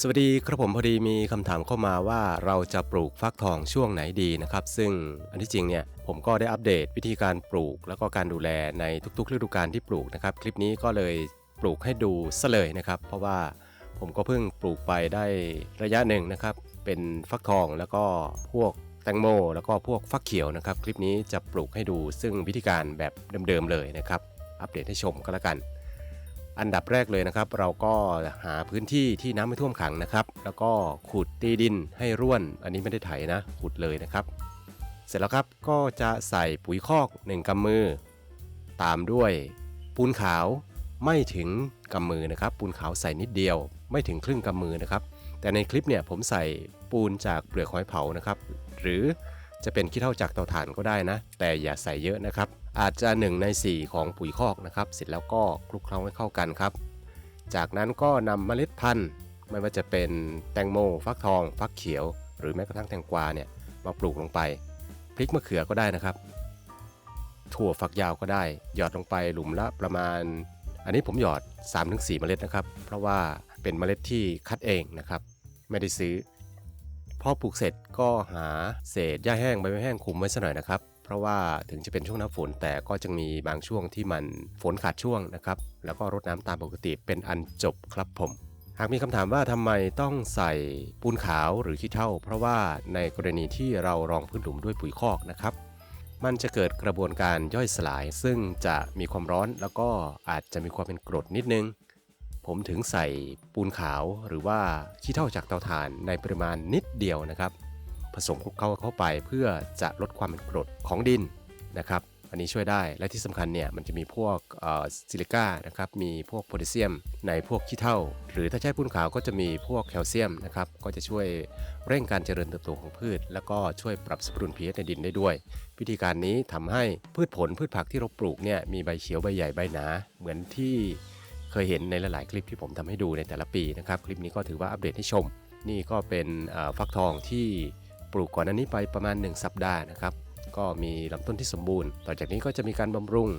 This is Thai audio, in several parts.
สวัสดีครับผมพอดีมีคำถามเข้ามาว่าเราจะปลูกฟักทองช่วงไหนดีนะครับ ซึ่งอันที่จริงเนี่ยผมก็ได้อัปเดตวิธีการปลูก แล้วก็การดูแลในทุกๆฤดูกาลที่ปลูกนะครับ คลิปนี้ก็เลยปลูกให้ดูซะเลยนะครับ เพราะว่าผมก็เพิ่งปลูกไปได้ระยะหนึ่งนะครับ เป็นฟักทองแล้วก็พวกแตงโม แล้วก็พวกฟักเขียวนะครับ คลิปนี้จะปลูกให้ดูซึ่งวิธีการแบบเดิมๆเลยนะครับ อัปเดตให้ชมก็แล้วกัน อันดับแรกเลยนะครับ เราก็หาพื้นที่ที่น้ำไม่ท่วมขังนะครับ แล้วก็ขุดตีดินให้ร่วน อันนี้ไม่ได้ไถนะ ขุดเลยนะครับ เสร็จแล้วครับก็จะใส่ปุ๋ยคอก 1กำมือ ตามด้วยปูนขาวไม่ถึงกำมือนะครับ ปูนขาวใส่นิดเดียว ไม่ถึงครึ่งกำมือนะครับ แต่ในคลิปเนี่ยผมใส่ปูนจากเปลือกหอยเผานะครับ หรือจะเป็นขี้เถ้าจากเตาถ่านก็ได้นะ แต่อย่าใส่เยอะนะครับ อาจจะ 1 ใน 4 ของปุ๋ยคอกนะครับ เสร็จแล้วก็คลุกเคล้าให้เข้ากันครับ จากนั้นก็นำเมล็ดพันธุ์ ไม่ว่าจะเป็นแตงโม ฟักทอง ฟักเขียว หรือแม้กระทั่งแตงกวาเนี่ยมาปลูกลงไป พริกมะเขือก็ได้นะครับ ถั่วฝักยาวก็ได้ หยอดลงไปหลุมละประมาณ อันนี้ผมหยอด 3-4 เมล็ดนะครับ เพราะว่าเป็นเมล็ดที่คัดเองนะครับ ไม่ได้ซื้อพอปลูกเสร็จก็หาเศษหญ้าแห้งใบไม้แห้งคุมไว้สักหน่อยนะครับ เพราะว่าถึงจะเป็นช่วงน้าฝน แต่ก็จะมีบางช่วงที่มันฝนขาดช่วงนะครับ แล้วก็รดน้ำตามปกติเป็นอันจบครับผม หากมีคำถามว่าทำไมต้องใส่ปูนขาวหรือขี้เถ้า เพราะว่าในกรณีที่เรารองพื้นหลุมด้วยปุ๋ยคอกนะครับมันจะเกิดกระบวนการย่อยสลาย ซึ่งจะมีความร้อนแล้วก็อาจจะมีความเป็นกรดนิดนึง ผมถึงใส่ปูนขาวหรือว่าขี้เถ้าจากเตาถ่านในปริมาณนิดเดียวนะครับ สมคลุกเข้าเข้าไป เพื่อจะลดความเป็นกรดของดินนะครับ อันนี้ช่วยได้และที่สำคัญเนี่ยมันจะมีพวกซิลิก้านะครับมีพวกโพแทสเซียม ในพวกขี้เถ้าหรือถ้าใช้ปูนขาวก็จะมีพวกแคลเซียมนะครับก็จะช่วยเร่งการเจริญเติบโตของพืช แล้วก็ช่วยปรับสมดุล pH ในดินได้ด้วย วิธีการนี้ทำให้พืชผลพืชผักที่เราปลูกเนี่ยมีใบเขียวใบใหญ่ใบหนา เหมือนที่เคยเห็นในหลาย ๆ คลิปที่ผมทำให้ดูในแต่ละปีนะครับ คลิปนี้ก็ถือว่าอัปเดตให้ชม นี่ก็เป็นฟักทองที่ ปลูกก่อนหน้านี้ไปประมาณ 1 สัปดาห์นะครับ ก็มีลำต้นที่สมบูรณ์ ต่อจากนี้ก็จะมีการบำรุง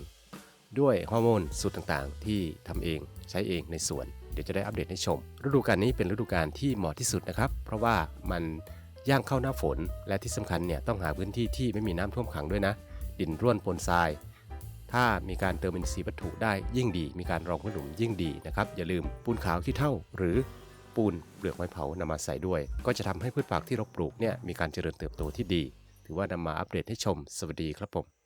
ด้วยฮอร์โมนสูตรต่างๆ ที่ทำเองใช้เองในสวน เดี๋ยวจะได้อัปเดตให้ชม ฤดูกาลนี้เป็นฤดูกาลที่เหมาะที่สุดนะครับ เพราะว่ามันย่างเข้าหน้าฝน และที่สำคัญเนี่ยต้องหาพื้นที่ที่ไม่มีน้ำท่วมขังด้วยนะ ดินร่วนปนทราย ถ้ามีการเติมอินทรีย์วัตถุได้ยิ่งดี มีการรองพื้นหลุมยิ่งดีนะครับ อย่าลืมปูนขาวขี้เท่า หรือ ปูนเปลือกไม้เผานำมาใส่ด้วย ก็จะทำให้พืชผักที่เราปลูกเนี่ยมีการเจริญเติบโตที่ดี ถือว่านำมาอัปเดตให้ชม สวัสดีครับผม